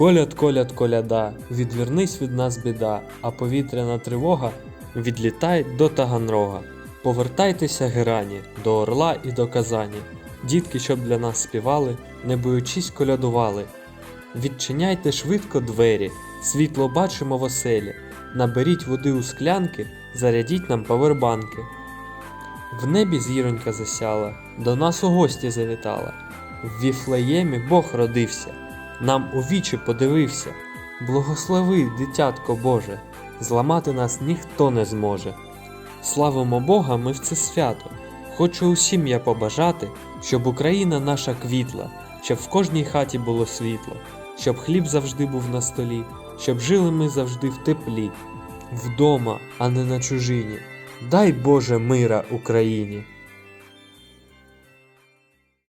Коляд, коляд, коляда, відвернись від нас біда, а повітряна тривога відлітай до Таганрога. Повертайтеся герані, до Орла і до Казані. Дітки, щоб для нас співали, не боючись колядували. Відчиняйте швидко двері, світло бачимо в оселі. Наберіть води у склянки, зарядіть нам павербанки. В небі зіронька засяла, до нас у гості завітала. В Віфлеємі Бог родився, нам у вічі подивився. Благослови, дитятко Боже, зламати нас ніхто не зможе. Славимо Бога ми в це свято. Хочу усім я побажати, щоб Україна наша квітла, щоб в кожній хаті було світло, щоб хліб завжди був на столі, щоб жили ми завжди в теплі, вдома, а не на чужині. Дай Боже мира Україні!